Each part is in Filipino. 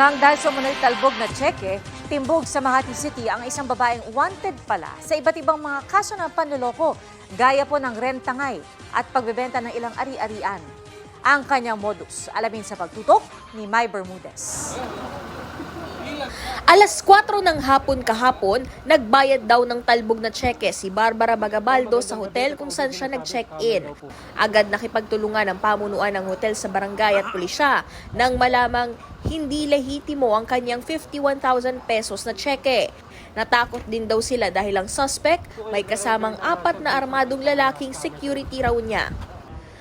Nang dahil sa munay talbog na tseke, timbog sa Makati City ang isang babaeng wanted pala sa iba't ibang mga kaso ng panloloko, gaya po ng rentangay at pagbebenta ng ilang ari-arian. Ang kanyang modus, alamin sa pagtutok ni May Bermudez. Alas 4 ng hapon kahapon, nagbayad daw ng talbog na tseke si Barbara Bagabaldo sa hotel kung saan siya nag-check-in. Agad nakipagtulungan ang pamunuan ng hotel sa barangay at pulisya nang malamang hindi lehitimo ang kanyang 51,000 pesos na tseke. Natakot din daw sila dahil ang suspect may kasamang apat na armadong lalaking security raw niya.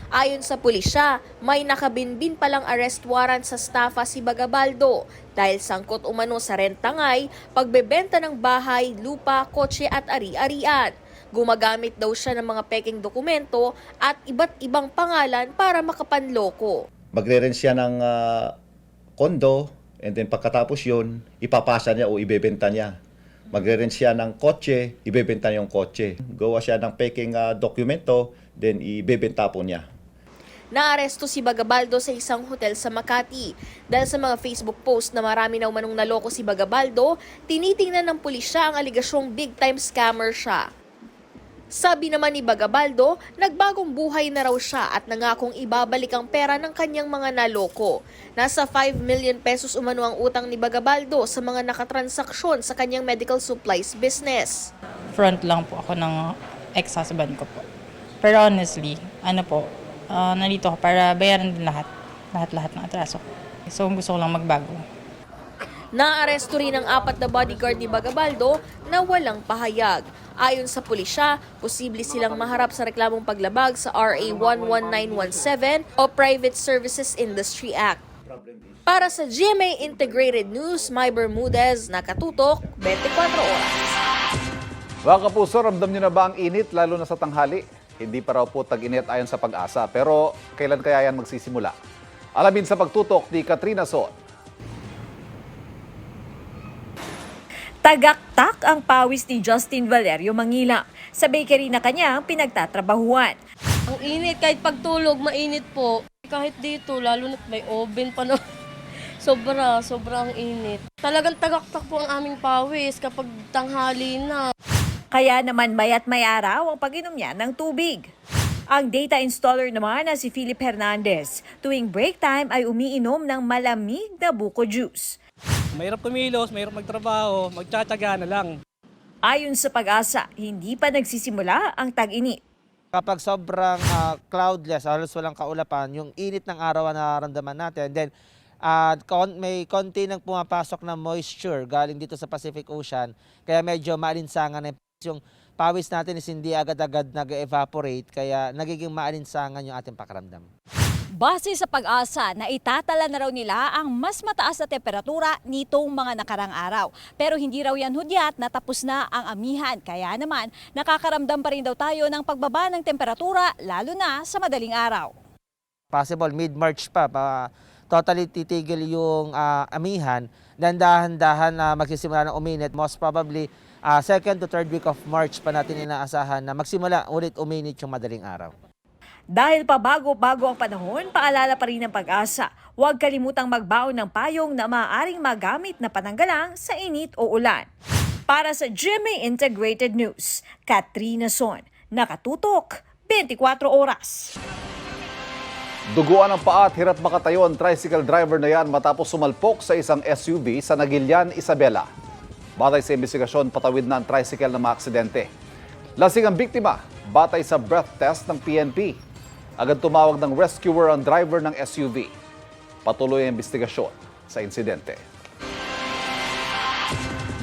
Ayon sa pulisya, may nakabinbin palang arrest warrant sa staffa si Bagabaldo dahil sangkot umano sa rentangay, pagbebenta ng bahay, lupa, kotse at ari-arian. Gumagamit daw siya ng mga peking dokumento at iba't ibang pangalan para makapanloko. magre-rent siya ng ah, kondo and then pagkatapos yun, ipapasa niya o ibebenta niya. Magre-rent siya ng kotse, ibebenta niya yung kotse. Gawa siya ng peking ah, dokumento, then ibebenta po niya. Naaresto si Bagabaldo sa isang hotel sa Makati. Dahil sa mga Facebook post na marami na umanong naloko si Bagabaldo, tinitingnan ng pulisya ang aligasyong big-time scammer siya. Sabi naman ni Bagabaldo, nagbagong buhay na raw siya at nangakong ibabalik ang pera ng kanyang mga naloko. Nasa 5 million pesos umano ang utang ni Bagabaldo sa mga nakatransaksyon sa kanyang medical supplies business. front lang po ako ng ex-husband ko po. Pero honestly, ano po, ah, nandito ako para bayaran din lahat. Lahat-lahat ng atraso. So gusto ko lang magbago. Naaresto rin ang apat na bodyguard ni Bagabaldo na walang pahayag. Ayon sa pulisya, posible silang maharap sa reklamong paglabag sa RA 11917 o Private Services Industry Act. Para sa GMA Integrated News, My Bermudez, nakatutok 24 oras. Mga kapuso, ramdam nyo na ba ang init lalo na sa tanghali? Hindi pa raw po tag-init ayon sa pag-asa. Pero kailan kaya yan magsisimula? Alamin sa pagtutok ni Katrina Son. Tagaktak ang pawis ni Justin Valerio Mangila sa bakery na kanyang pinagtatrabahuan. Ang init, kahit pagtulog, mainit po. Kahit dito, lalo na may oven pa na. sobra, sobrang init. Talagang tagaktak po ang aming pawis kapag tanghali na. Kaya naman mayat may araw ang pag-inom niya ng tubig. Ang data installer naman na si Philip Hernandez, tuwing break time ay umiinom ng malamig na buko juice. Mahirap kumilos, mahirap magtrabaho, magtsatsaga na lang. Ayon sa pag-asa, hindi pa nagsisimula ang tag-init. kapag sobrang ah, cloudless, halos walang kaulapan, yung init ng araw ang nararamdaman natin. Then, ah, kon- may konti nang pumapasok na moisture galing dito sa Pacific Ocean, kaya medyo maalinsangan na yung pawis natin is hindi agad-agad nag-evaporate, kaya nagiging maalinsangan yung ating pakiramdam. Base sa pag-asa na itatala na raw nila ang mas mataas na temperatura nitong mga nakarang araw. Pero hindi raw yan hudyat na tapos na ang amihan. Kaya naman, nakakaramdam pa rin daw tayo ng pagbaba ng temperatura lalo na sa madaling araw. Possible mid-March pa, pa totally titigil yung ah, amihan, then dahan-dahan na magsisimula ng uminit. Most probably, ah, second to third week of March pa natin inaasahan na magsimula ulit uminit yung madaling araw. Dahil pa bago-bago ang panahon, paalala pa rin ng pag-asa. Huwag kalimutang magbaon ng payong na maaaring magamit na pananggalang sa init o ulan. Para sa GMA Integrated News, Katrina Son, nakatutok 24 oras. Duguan ang paa at hirap makatayo ang tricycle driver na yan matapos sumalpok sa isang SUV sa Nagilian, Isabela. Batay sa investigasyon, patawid na ang tricycle na maaksidente. Lasing ang biktima, batay sa breath test ng PNP. Agad tumawag ng rescuer ang driver ng SUV. Patuloy ang investigasyon sa insidente.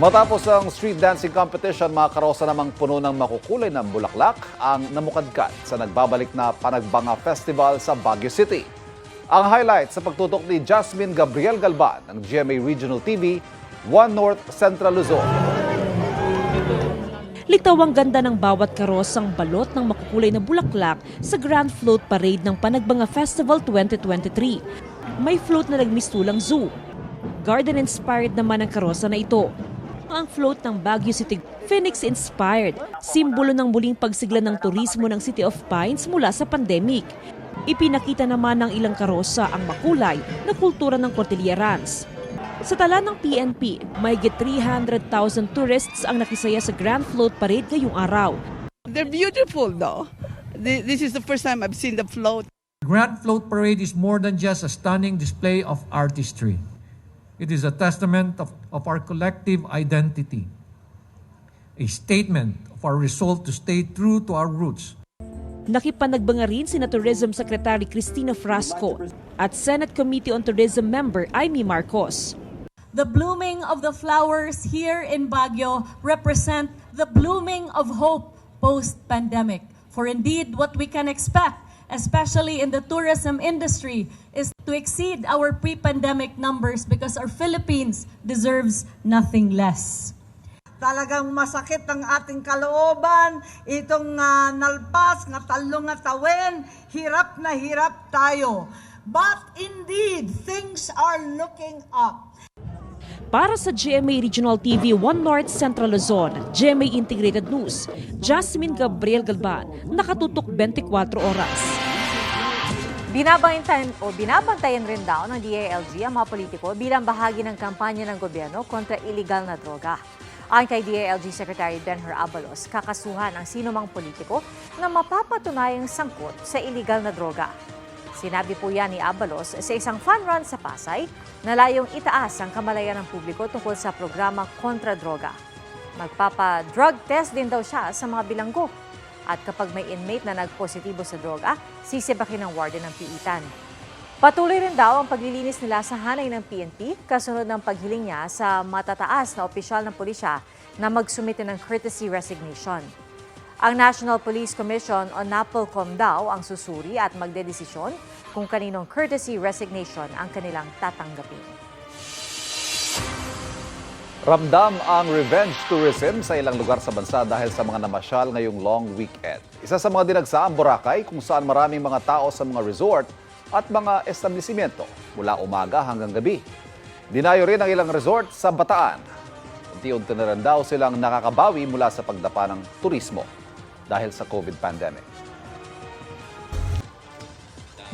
Matapos ang street dancing competition, mga karosa namang puno ng makukulay ng bulaklak ang namukadkad sa nagbabalik na Panagbanga Festival sa Baguio City. Ang highlight sa pagtutok ni Jasmine Gabriel Galban ng GMA Regional TV, One North Central Luzon. Litaw ang ganda ng bawat karosang balot ng makukulay na bulaklak sa Grand Float Parade ng Panagbanga Festival 2023. May float na nagmistulang zoo. Garden-inspired naman ang karosa na ito. Ang float ng Baguio City Phoenix-inspired, simbolo ng muling pagsigla ng turismo ng City of Pines mula sa pandemic. Ipinakita naman ng ilang karosa ang makulay na kultura ng Cordillerans. Sa tala ng PNP, may 300,000 tourists ang nakisaya sa Grand Float Parade ngayong araw. They're beautiful though. Th- This is the first time I've seen the float. Grand Float Parade is more than just a stunning display of artistry. It is a testament of, of our collective identity, a statement of our resolve to stay true to our roots. Nakipanagbanga rin sina Tourism Secretary Cristina Frasco at Senate Committee on Tourism member Amy Marcos. The blooming of the flowers here in Baguio represent the blooming of hope post-pandemic. For indeed, what we can expect, especially in the tourism industry, is to exceed our pre-pandemic numbers because our Philippines deserves nothing less. Talagang masakit ang ating kalooban, itong ah, nalpas, nga talong nga hirap na hirap tayo. But indeed, things are looking up. Para sa GMA Regional TV 1 North Central Luzon, GMA Integrated News, Jasmine Gabriel Galban, nakatutok 24 oras. Binabantayan o binabantayan rin daw ng DALG ang mga politiko bilang bahagi ng kampanya ng gobyerno kontra illegal na droga. Ayon kay DALG Secretary Benher Abalos, kakasuhan ang sinumang politiko na mapapatunayang sangkot sa illegal na droga. Sinabi po yan ni Abalos sa isang fun run sa Pasay na layong itaas ang kamalayan ng publiko tungkol sa programa kontra droga. Magpapa-drug test din daw siya sa mga bilanggo. At kapag may inmate na nagpositibo sa droga, sisibakin ng warden ng piitan. Patuloy rin daw ang paglilinis nila sa hanay ng PNP kasunod ng paghiling niya sa matataas na opisyal ng pulisya na magsumite ng courtesy resignation. Ang National Police Commission o NAPOLCOM daw ang susuri at magdedesisyon kung kaninong courtesy resignation ang kanilang tatanggapin. Ramdam ang revenge tourism sa ilang lugar sa bansa dahil sa mga namasyal ngayong long weekend. Isa sa mga dinagsaang Boracay kung saan maraming mga tao sa mga resort at mga establishmento mula umaga hanggang gabi. Dinayo rin ang ilang resort sa Bataan. Unti-unti na rin daw silang nakakabawi mula sa pagdapa ng turismo dahil sa COVID pandemic.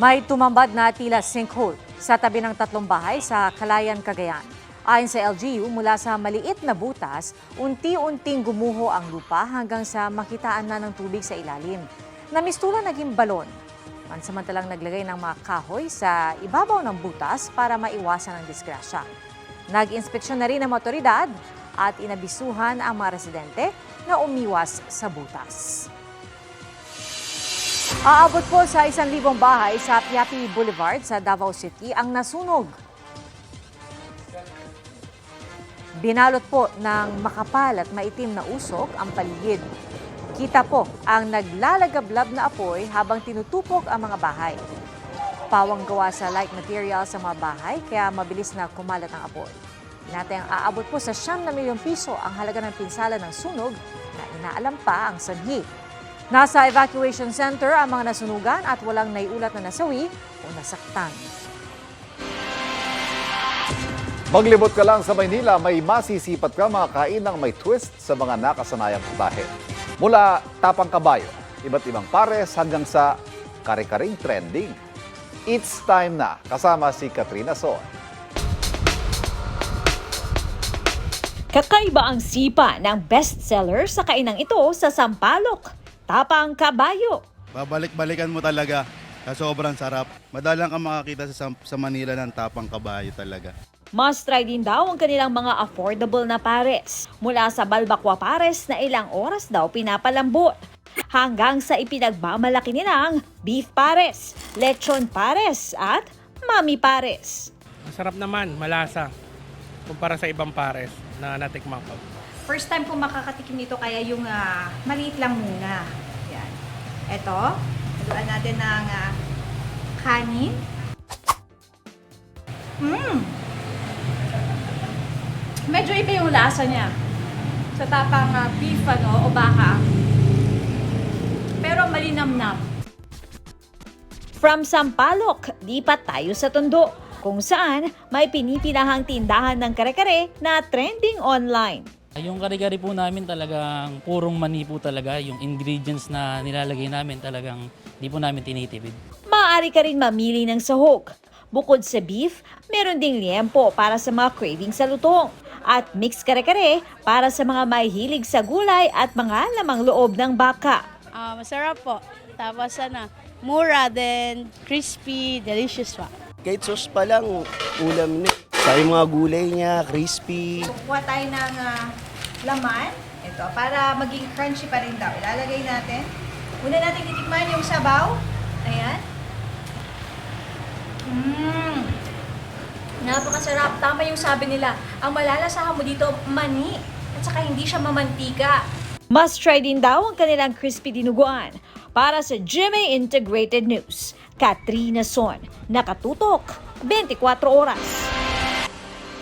May tumambad na tila sinkhole sa tabi ng tatlong bahay sa Kalayan, Cagayan. Ayon sa LGU, mula sa maliit na butas, unti-unting gumuho ang lupa hanggang sa makitaan na ng tubig sa ilalim. Namistulan naging balon. Pansamantalang naglagay ng mga kahoy sa ibabaw ng butas para maiwasan ang disgrasya. Nag-inspeksyon na rin ang otoridad at inabisuhan ang mga residente na umiwas sa butas. Aabot po sa isang libong bahay sa Piapi Boulevard sa Davao City ang nasunog. Binalot po ng makapal at maitim na usok ang paligid. Kita po ang naglalagablab na apoy habang tinutupok ang mga bahay. Pawang gawa sa light material sa mga bahay kaya mabilis na kumalat ang apoy. Inatay ang aabot po sa siyam na milyong piso ang halaga ng pinsala ng sunog na inaalam pa ang sanhi. Nasa evacuation center ang mga nasunugan at walang naiulat na nasawi o nasaktan. Maglibot ka lang sa Maynila, may masisipat ka makakain ng may twist sa mga nakasanayang putahe. Mula tapang kabayo, iba't ibang pares hanggang sa kare-karing trending. It's time na kasama si Katrina Son. Kakaiba ang sipa ng bestseller sa kainang ito sa Sampaloc. Tapang Kabayo. Babalik-balikan mo talaga. Sa sobrang sarap. Madalang ka makakita sa, sa Manila ng tapang kabayo talaga. Must try din daw ang kanilang mga affordable na pares. Mula sa balbakwa pares na ilang oras daw pinapalambot. Hanggang sa ipinagmamalaki nilang beef pares, lechon pares at mami pares. Masarap naman, malasa. Kumpara sa ibang pares na natikman ko. First time ko makakatikim nito kaya yung ah, maliit lang muna. Yan. Ito, haluan natin ng ah, kanin. Mmm! Medyo iba yung lasa niya. Sa tapang ah, beef ano, o baka. Pero malinamnam. From Sampaloc, lipat tayo sa Tondo, kung saan may pinipilahang tindahan ng kare-kare na trending online. Yung kari-kari po namin talagang purong mani po talaga. Yung ingredients na nilalagay namin talagang di po namin tinitipid. Maaari ka rin mamili ng sahog. Bukod sa beef, meron ding liempo para sa mga craving sa lutong at mixed kare-kare para sa mga mahihilig sa gulay at mga lamang loob ng baka. Ah, masarap po. Tapos ano, mura, then crispy, delicious pa. Kahit sauce pa lang, ulam na. Sa yung mga gulay niya, crispy. Kuha tayo ng ah, laman. Ito, para maging crunchy pa rin daw. Ilalagay natin. Una natin titikman yung sabaw. Ayan. Mmm. Napakasarap. Tama yung sabi nila. Ang malalasahan mo dito, mani. At saka hindi siya mamantika. Must try din daw ang kanilang crispy dinuguan. Para sa GMA Integrated News, Katrina Son. Nakatutok, 24 oras.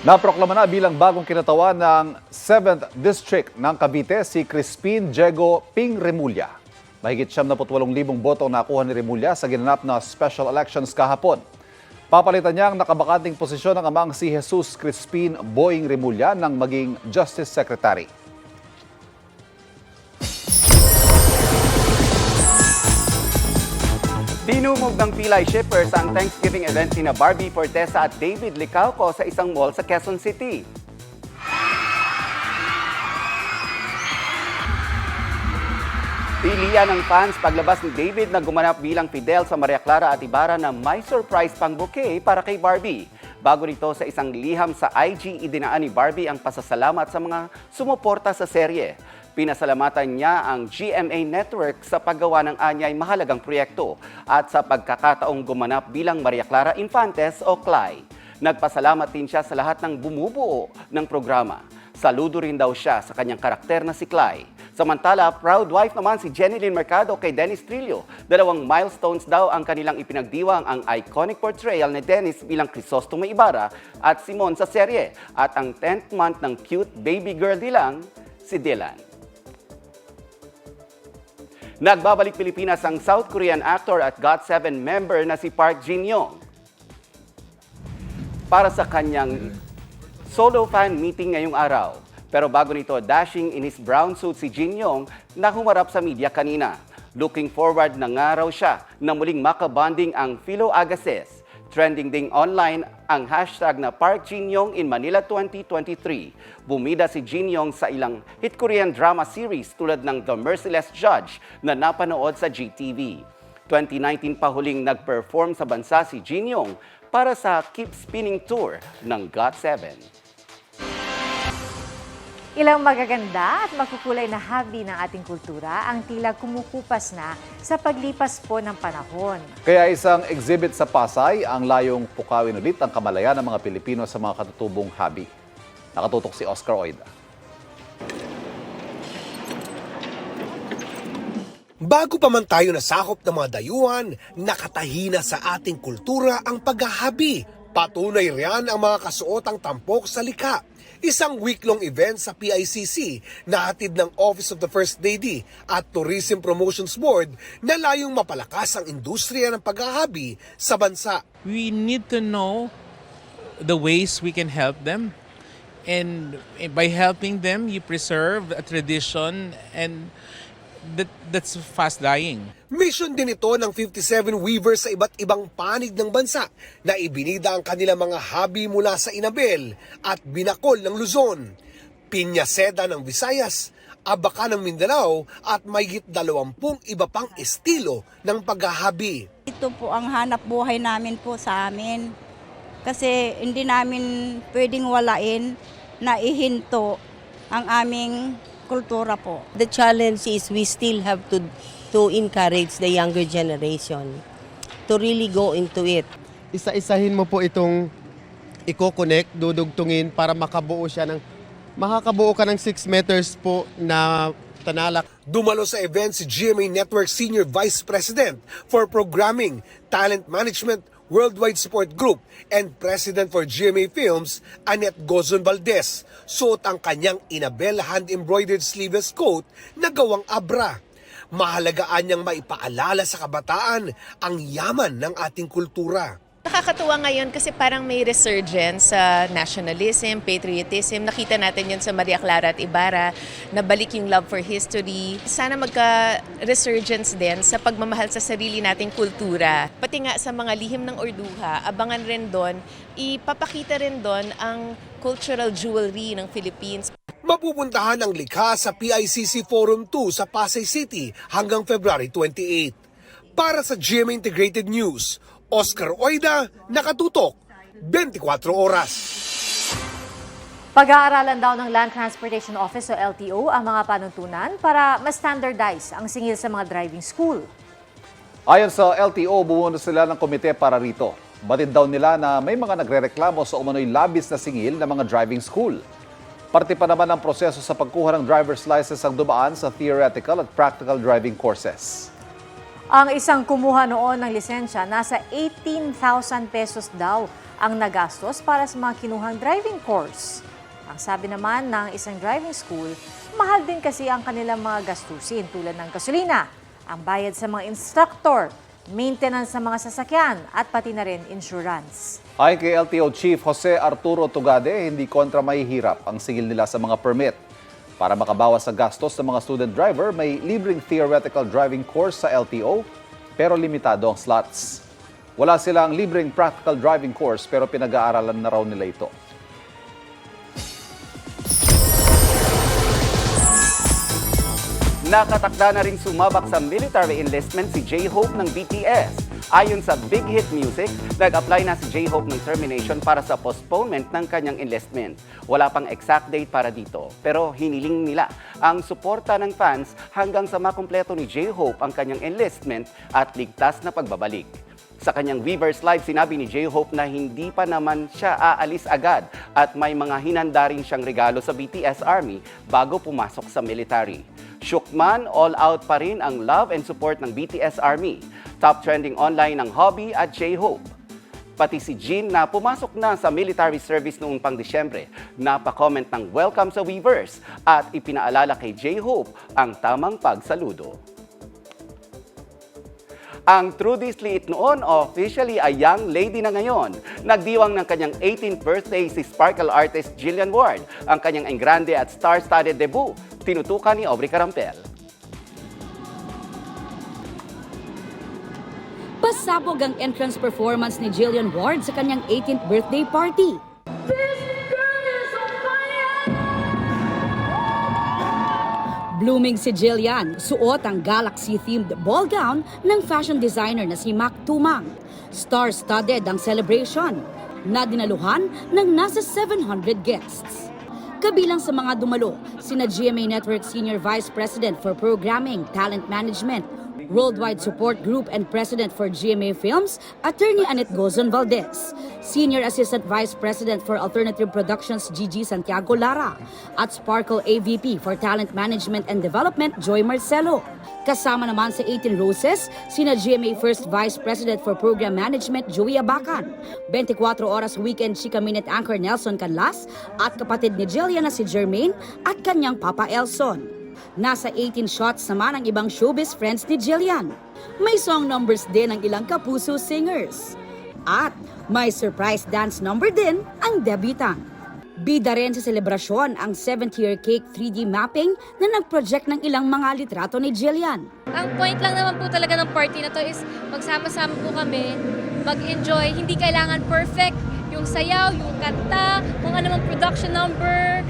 Naproklama na bilang bagong kinatawan ng 7th District ng Cavite si Crispin Diego Ping Remulla. Mahigit 78,000 boto ang nakuha ni Remulla sa ginanap na special elections kahapon. Papalitan niya ang nakabakanting posisyon ng amang si Jesus Crispin Boying Remulla ng maging Justice Secretary. Dinumog ng Pilay Shippers ang Thanksgiving event ni Barbie Fortesa at David Licauco sa isang mall sa Quezon City. Pilihan ng fans paglabas ni David na gumanap bilang Fidel sa Maria Clara at Ibarra na may surprise pang bouquet para kay Barbie. Bago nito sa isang liham sa IG, idinaan ni Barbie ang pasasalamat sa mga sumuporta sa serye. Pinasalamatan niya ang GMA Network sa paggawa ng anyay mahalagang proyekto at sa pagkakataong gumanap bilang Maria Clara Infantes o CLAI. Nagpasalamat din siya sa lahat ng bumubuo ng programa. Saludo rin daw siya sa kanyang karakter na si Clay. Samantala, proud wife naman si Jenny Lynn Mercado kay Dennis Trillo. Dalawang milestones daw ang kanilang ipinagdiwang ang iconic portrayal ni Dennis bilang Crisostomo Ibarra at Simon sa serye at ang 10th month ng cute baby girl nilang si Dylan. Nagbabalik Pilipinas ang South Korean actor at GOT7 member na si Park Jin-young para sa kanyang solo fan meeting ngayong araw. Pero bago nito, dashing in his brown suit si Jin Yong na humarap sa media kanina. Looking forward na nga raw siya na muling makabanding ang Philo Agassiz. Trending ding online ang hashtag na Park Jin Yong in Manila 2023. Bumida si Jin Yong sa ilang hit Korean drama series tulad ng The Merciless Judge na napanood sa GTV. 2019 pa huling nag-perform sa bansa si Jin Yong para sa Keep Spinning Tour ng GOT7. Ilang magaganda at makukulay na hobby ng ating kultura ang tila kumukupas na sa paglipas po ng panahon. Kaya isang exhibit sa Pasay ang layong pukawin ulit ang kamalayan ng mga Pilipino sa mga katutubong hobby. Nakatutok si Oscar Oida. Bago pa man tayo nasakop ng mga dayuhan, nakatahina sa ating kultura ang paghahabi. Patunay riyan ang mga kasuotang tampok sa lika. Isang week-long event sa PICC na hatid ng Office of the First Lady at Tourism Promotions Board na layong mapalakas ang industriya ng paghahabi sa bansa. we need to know the ways we can help them. And by helping them, you preserve a tradition and that that's fast dying. Mission din ito ng 57 weavers sa iba't ibang panig ng bansa na ibinida ang kanilang mga hobby mula sa Inabel at Binakol ng Luzon, Pinyaseda ng Visayas, Abaka ng Mindanao at mayigit dalawampung iba pang estilo ng paghahabi. Ito po ang hanap buhay namin po sa amin. Kasi hindi namin pwedeng walain na ihinto ang aming kultura po. The challenge is we still have to to encourage the younger generation to really go into it. Isa-isahin mo po itong i-connect, dudugtungin para makabuo siya ng makakabuo ka ng 6 meters po na tanalak. Dumalo sa event si GMA Network Senior Vice President for Programming, Talent Management, Worldwide Support Group, and President for GMA Films, Annette Gozon Valdez. Suot ang kanyang Inabel hand-embroidered sleeveless coat na gawang abra. Mahalagaan niyang maipaalala sa kabataan ang yaman ng ating kultura. Nakakatuwa ngayon kasi parang may resurgence sa nationalism, patriotism. Nakita natin yun sa Maria Clara at Ibarra, na balik yung love for history. Sana magka-resurgence din sa pagmamahal sa sarili nating kultura. Pati nga sa mga lihim ng Orduha, abangan rin doon, ipapakita rin doon ang cultural jewelry ng Philippines. Mapupuntahan ang likha sa PICC Forum 2 sa Pasay City hanggang February 28. Para sa GMA Integrated News, Oscar Oida, nakatutok, 24 oras. Pag-aaralan daw ng Land Transportation Office o LTO ang mga panuntunan para mas standardize ang singil sa mga driving school. Ayon sa LTO, bumuno sila ng komite para rito. Batid daw nila na may mga nagrereklamo sa umano'y labis na singil ng mga driving school. Parte pa naman ng proseso sa pagkuha ng driver's license ang dumaan sa theoretical at practical driving courses. Ang isang kumuha noon ng lisensya, nasa 18,000 pesos daw ang nagastos para sa mga kinuhang driving course. Ang sabi naman ng isang driving school, mahal din kasi ang kanilang mga gastusin tulad ng gasolina, ang bayad sa mga instructor, maintenance sa mga sasakyan at pati na rin insurance. Ayon kay LTO Chief Jose Arturo Tugade, hindi kontra mahihirap ang singil nila sa mga permit. Para makabawas sa gastos ng mga student driver, may libreng theoretical driving course sa LTO, pero limitado ang slots. Wala silang libreng practical driving course pero pinag-aaralan na raw nila ito. Nakatakda na rin sumabak sa military enlistment si J-Hope ng BTS. Ayon sa Big Hit Music, nag-apply na si J-Hope ng termination para sa postponement ng kanyang enlistment. Wala pang exact date para dito, pero hiniling nila ang suporta ng fans hanggang sa makumpleto ni J-Hope ang kanyang enlistment at ligtas na pagbabalik. Sa kanyang Weavers Live, sinabi ni J-Hope na hindi pa naman siya aalis agad at may mga hinanda rin siyang regalo sa BTS Army bago pumasok sa military. Shukman, all out pa rin ang love and support ng BTS Army. Top trending online ng hobby at J-Hope. Pati si Jin na pumasok na sa military service noong pang Disyembre, napaka-comment ng welcome sa Weavers at ipinaalala kay J-Hope ang tamang pagsaludo. Ang Trudy's Liit noon, officially a young lady na ngayon. Nagdiwang ng kanyang 18th birthday si sparkle artist Jillian Ward, ang kanyang engrande at star-studded debut. Tinutukan ni Aubrey Carampel. Pasabog ang entrance performance ni Jillian Ward sa kanyang 18th birthday party. Blooming si Jillian, suot ang galaxy-themed ball gown ng fashion designer na si Mac Tumang. Star-studded ang celebration na dinaluhan ng nasa 700 guests. Kabilang sa mga dumalo, sina GMA Network Senior Vice President for Programming, Talent Management, Worldwide Support Group and President for GMA Films, Attorney Annette Gozon Valdez, Senior Assistant Vice President for Alternative Productions Gigi Santiago Lara, at Sparkle AVP for Talent Management and Development Joy Marcelo. Kasama naman sa 18 Roses, sina GMA First Vice President for Program Management Joey Abacan, 24 Oras Weekend Chika Minute Anchor Nelson Canlas, at kapatid ni Jillian na si Jermaine at kanyang Papa Elson. Nasa 18 shots naman ang ibang showbiz friends ni Jillian. May song numbers din ang ilang kapuso singers. At may surprise dance number din ang debutant. Bida rin sa selebrasyon ang 7th-year cake 3D mapping na nag-project ng ilang mga litrato ni Jillian. Ang point lang naman po talaga ng party na to is magsama-sama po kami, mag-enjoy. Hindi kailangan perfect yung sayaw, yung kanta, kung ano mang production number.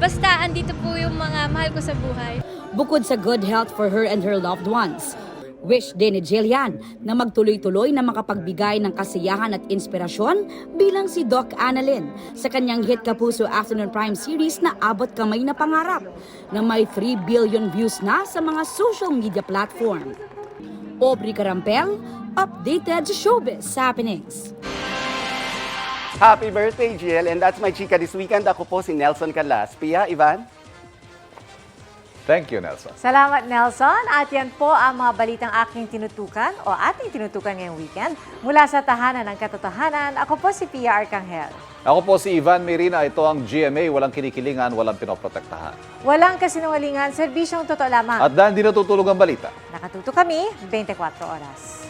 Basta andito po yung mga mahal ko sa buhay. Bukod sa good health for her and her loved ones, wish din ni Jillian na magtuloy-tuloy na makapagbigay ng kasiyahan at inspirasyon bilang si Doc Annalyn sa kanyang hit Kapuso Afternoon Prime series na Abot Kamay na Pangarap na may 3 billion views na sa mga social media platform. Aubrey Carampel, updated showbiz happenings. Happy birthday, Jill! And that's my chika this weekend. Ako po si Nelson Calas. Pia, Ivan? Thank you, Nelson. Salamat Nelson at yan po ang mga balitang aking tinutukan o ating tinutukan ngayong weekend. Mula sa Tahanan ng Katotohanan, ako po si Pia Arcangel. Ako po si Ivan Mirina. Ito ang GMA. Walang kinikilingan, walang pinoprotektahan. Walang kasinungalingan, serbisyong totoo lamang. At dahil di natutulog ang balita, Nakatuto kami 24 oras.